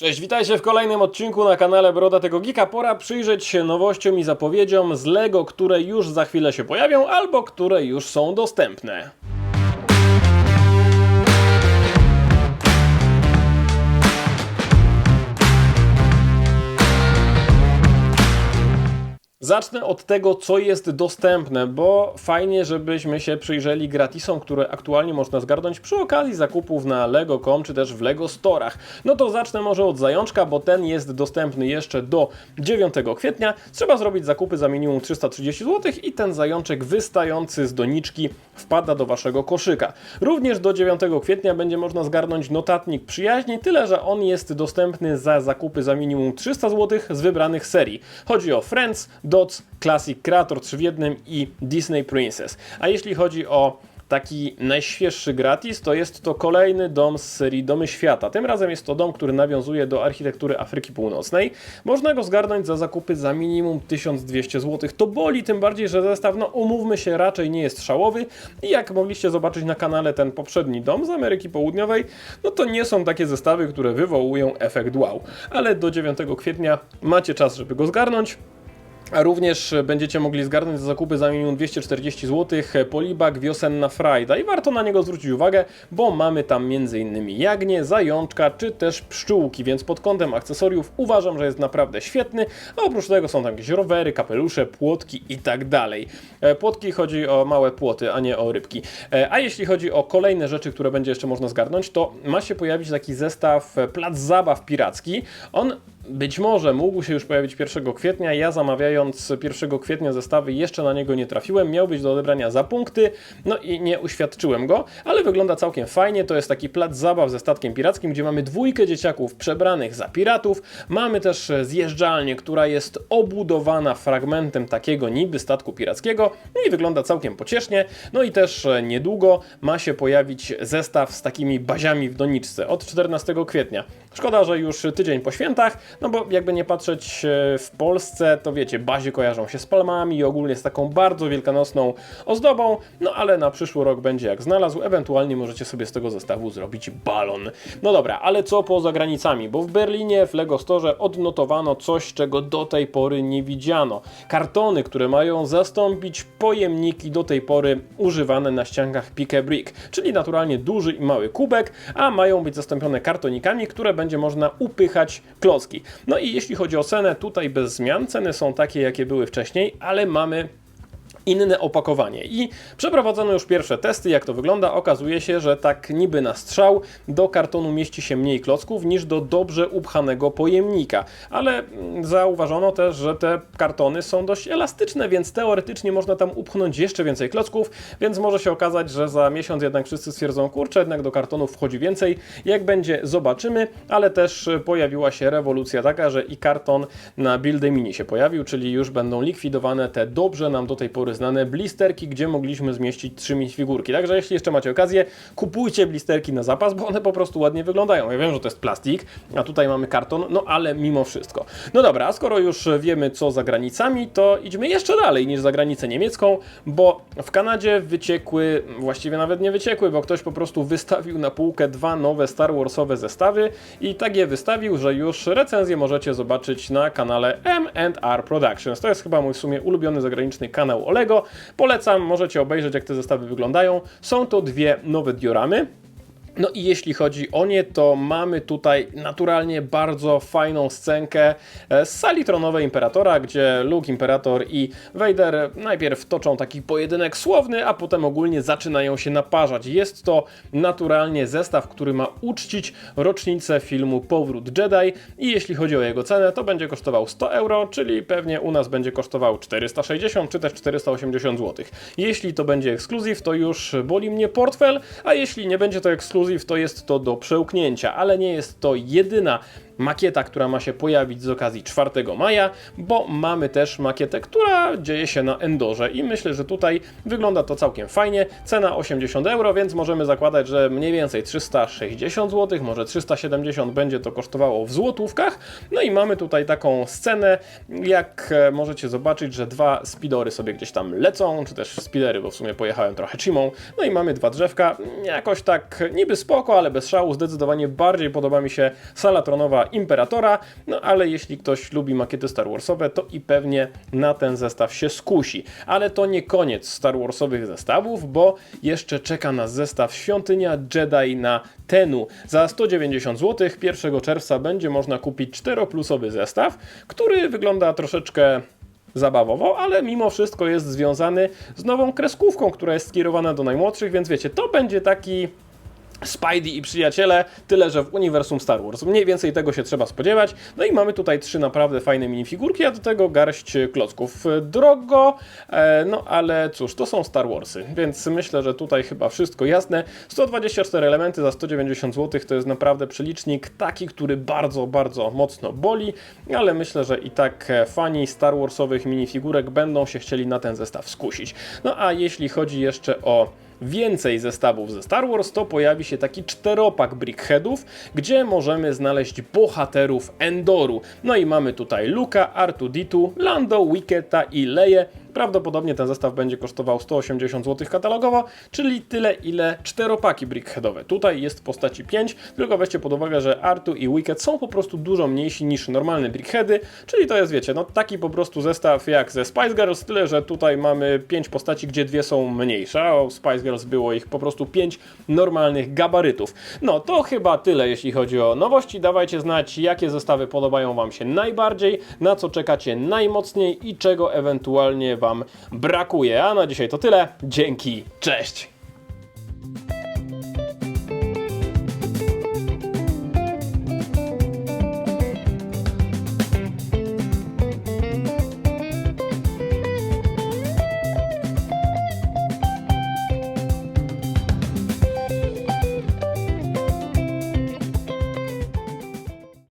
Cześć, witajcie w kolejnym odcinku na kanale Broda tego Geeka. Pora przyjrzeć się nowościom i zapowiedziom z LEGO, które już za chwilę się pojawią, albo które już są dostępne. Zacznę od tego, co jest dostępne, bo fajnie, żebyśmy się przyjrzeli gratisom, które aktualnie można zgarnąć przy okazji zakupów na Lego.com czy też w Lego Storach. No to zacznę może od zajączka, bo ten jest dostępny jeszcze do 9 kwietnia. Trzeba zrobić zakupy za minimum 330 zł i ten zajączek wystający z doniczki wpada do waszego koszyka. Również do 9 kwietnia będzie można zgarnąć notatnik przyjaźni, tyle że on jest dostępny za zakupy za minimum 300 zł z wybranych serii. Chodzi o Friends, Dots, Classic Creator 3 w jednym i Disney Princess. A jeśli chodzi o taki najświeższy gratis, to jest to kolejny dom z serii Domy Świata. Tym razem jest to dom, który nawiązuje do architektury Afryki Północnej. Można go zgarnąć za zakupy za minimum 1200 zł. To boli, tym bardziej, że zestaw, no umówmy się, raczej nie jest szałowy i jak mogliście zobaczyć na kanale ten poprzedni dom z Ameryki Południowej, no to nie są takie zestawy, które wywołują efekt wow. Ale do 9 kwietnia macie czas, żeby go zgarnąć. A również będziecie mogli zgarnąć za zakupy za minimum 240 zł polibak wiosenna frajda i warto na niego zwrócić uwagę, bo mamy tam m.in. jagnię, zajączka czy też pszczółki, więc pod kątem akcesoriów uważam, że jest naprawdę świetny, a oprócz tego są tam jakieś rowery, kapelusze, płotki i tak dalej. E, Płotki chodzi o małe płoty, a nie o rybki. E, A jeśli chodzi o kolejne rzeczy, które będzie jeszcze można zgarnąć, to ma się pojawić taki zestaw e, plac zabaw piracki. On być może mógł się już pojawić 1 kwietnia. Ja zamawiając 1 kwietnia zestawy jeszcze na niego nie trafiłem. Miał być do odebrania za punkty, no i nie uświadczyłem go, ale wygląda całkiem fajnie. To jest taki plac zabaw ze statkiem pirackim, gdzie mamy dwójkę dzieciaków przebranych za piratów. Mamy też zjeżdżalnię, która jest obudowana fragmentem takiego niby statku pirackiego no i wygląda całkiem pociesznie. No i też niedługo ma się pojawić zestaw z takimi baziami w doniczce od 14 kwietnia. Szkoda, że już tydzień po świętach, no bo jakby nie patrzeć e, w Polsce, to wiecie, bazie kojarzą się z palmami i ogólnie z taką bardzo wielkanocną ozdobą, no ale na przyszły rok będzie jak znalazł, ewentualnie możecie sobie z tego zestawu zrobić balon. No dobra, ale co poza granicami, bo w Berlinie w Lego Store odnotowano coś, czego do tej pory nie widziano. Kartony, które mają zastąpić pojemniki do tej pory używane na ściankach Pick Brick, czyli naturalnie duży i mały kubek, a mają być zastąpione kartonikami, które będzie można upychać klocki. No i jeśli chodzi o cenę, tutaj bez zmian. Ceny są takie, jakie były wcześniej, ale mamy inne opakowanie. I przeprowadzono już pierwsze testy, jak to wygląda. Okazuje się, że tak niby na strzał do kartonu mieści się mniej klocków niż do dobrze upchanego pojemnika. Ale mm, zauważono też, że te kartony są dość elastyczne, więc teoretycznie można tam upchnąć jeszcze więcej klocków, więc może się okazać, że za miesiąc jednak wszyscy stwierdzą, kurczę, jednak do kartonów wchodzi więcej. Jak będzie, zobaczymy, ale też pojawiła się rewolucja taka, że i karton na Build a Mini się pojawił, czyli już będą likwidowane te dobrze nam do tej pory znane blisterki, gdzie mogliśmy zmieścić trzy minifigurki. Także jeśli jeszcze macie okazję, kupujcie blisterki na zapas, bo one po prostu ładnie wyglądają. Ja wiem, że to jest plastik, a tutaj mamy karton, no ale mimo wszystko. No dobra, a skoro już wiemy co za granicami, to idźmy jeszcze dalej niż za granicę niemiecką, bo w Kanadzie wyciekły, właściwie nawet nie wyciekły, bo ktoś po prostu wystawił na półkę dwa nowe Star Warsowe zestawy i tak je wystawił, że już recenzję możecie zobaczyć na kanale M&R Productions. To jest chyba mój w sumie ulubiony zagraniczny kanał o Lego. Polecam, możecie obejrzeć jak te zestawy wyglądają. Są to dwie nowe dioramy. No i jeśli chodzi o nie, to mamy tutaj naturalnie bardzo fajną scenkę e, z sali tronowej Imperatora, gdzie Luke, Imperator i Vader najpierw toczą taki pojedynek słowny, a potem ogólnie zaczynają się naparzać. Jest to naturalnie zestaw, który ma uczcić rocznicę filmu Powrót Jedi i jeśli chodzi o jego cenę, to będzie kosztował 100 euro, czyli pewnie u nas będzie kosztował 460 czy też 480 zł. Jeśli to będzie ekskluzyw, to już boli mnie portfel, a jeśli nie będzie to ekskluzyw, to jest to do przełknięcia, ale nie jest to jedyna makieta, która ma się pojawić z okazji 4 maja, bo mamy też makietę, która dzieje się na Endorze i myślę, że tutaj wygląda to całkiem fajnie. Cena 80 euro, więc możemy zakładać, że mniej więcej 360 zł, może 370 będzie to kosztowało w złotówkach. No i mamy tutaj taką scenę, jak e, możecie zobaczyć, że dwa spidory sobie gdzieś tam lecą, czy też spidery, bo w sumie pojechałem trochę chimą. No i mamy dwa drzewka, jakoś tak niby spoko, ale bez szału. Zdecydowanie bardziej podoba mi się sala tronowa Imperatora, no ale jeśli ktoś lubi makiety Star Warsowe, to i pewnie na ten zestaw się skusi. Ale to nie koniec Star Warsowych zestawów, bo jeszcze czeka nas zestaw Świątynia Jedi na Tenu. Za 190 zł 1 czerwca będzie można kupić 4-plusowy zestaw, który wygląda troszeczkę zabawowo, ale mimo wszystko jest związany z nową kreskówką, która jest skierowana do najmłodszych, więc wiecie, to będzie taki Spidey i przyjaciele, tyle że w uniwersum Star Wars. Mniej więcej tego się trzeba spodziewać. No i mamy tutaj trzy naprawdę fajne minifigurki, a do tego garść klocków. Drogo, e, no ale cóż, to są Star Warsy, więc myślę, że tutaj chyba wszystko jasne. 124 elementy za 190 zł to jest naprawdę przelicznik taki, który bardzo, bardzo mocno boli, ale myślę, że i tak fani Star Warsowych minifigurek będą się chcieli na ten zestaw skusić. No a jeśli chodzi jeszcze o więcej zestawów ze Star Wars, to pojawi się taki czteropak Brickheadów, gdzie możemy znaleźć bohaterów Endoru. No i mamy tutaj Luka, R2D2, Lando, Wicketa i Leję. Prawdopodobnie ten zestaw będzie kosztował 180 zł katalogowo, czyli tyle ile czteropaki brickheadowe. Tutaj jest w postaci 5, tylko weźcie pod uwagę, że Artu i Wicket są po prostu dużo mniejsi niż normalne brickheady, czyli to jest, wiecie, no taki po prostu zestaw jak ze Spice Girls, tyle że tutaj mamy 5 postaci, gdzie dwie są mniejsze, a u Spice Girls było ich po prostu 5 normalnych gabarytów. No to chyba tyle, jeśli chodzi o nowości. Dawajcie znać, jakie zestawy podobają Wam się najbardziej, na co czekacie najmocniej i czego ewentualnie Wam brakuje. A na dzisiaj to tyle. Dzięki, cześć!